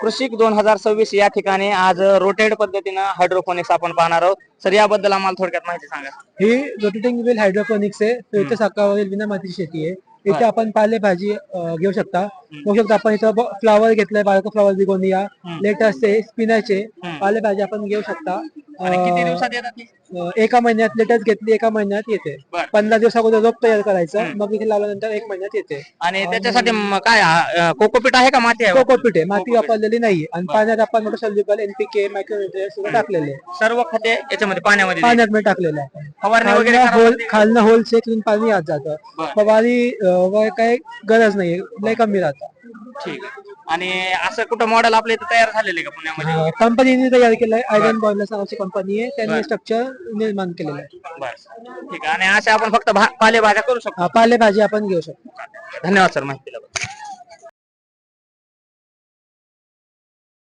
कृषिक दोन हजार सव्वीस या ठिकाणी आज रोटेड पद्धतीनं हायड्रोपोनिक्स आपण पाहणार आहोत. सर याबद्दल आम्हाला थोडक्यात माहिती सांगा. ही रोटेटिंग वेल हायड्रोपोनिक्स आहे. तो इथे साकावरील विना मातीची शेती आहे. इथे आपण पालेभाजी घेऊ शकता. बघू शकता आपण इथं फ्लावर घेतलाय बाळक फ्लावर बिगोनिया. लेटस आहे स्पिनाच आहे. पालेभाजी आपण घेऊ शकता. आणि किती दिवसात येतात एका महिन्यात लेटस घेतली एका महिन्यात येते. बर. पंधरा दिवस अगोदर रोप तयार करायचं मग इथे लावल्यानंतर एक महिन्यात येते. आणि त्याच्यासाठी म- काय अं, कोकोपीट आहे का माती आहे? कोकोपीट आहे माती वापरलेली नाहीये आणि पाण्यात आपण मोठं सल्युबल एनपीके मायक्रोन्युट्रिय सगळं टाकलेले आहे. सर्व खते याच्यामध्ये पाण्यामध्ये पाण्यात मी टाकलेलं आहे. फवारणी वगैरे खालनं करावं होल लागते का? खालनं होल चेक पाणी आत जातं. बरं. फवारी अं, व काही गरज नाही लय कमी राहतं. ठीक आहे. आणि असं कुठं मॉडेल आपल्या इथं तयार झालेलं आहे का पुण्यामध्ये? कंपनीने तयार केलंय. आयरन बॉयलर नावाची कंपनी आहे. त्यांनी स्ट्रक्चर निर्माण केलेलं आहे. बस ठीक आहे. आणि अशा आपण फक्त भा- पालेभाज्या करू शकतो? हा, पालेभाजी आपण घेऊ शकतो. धन्यवाद सर. माहिती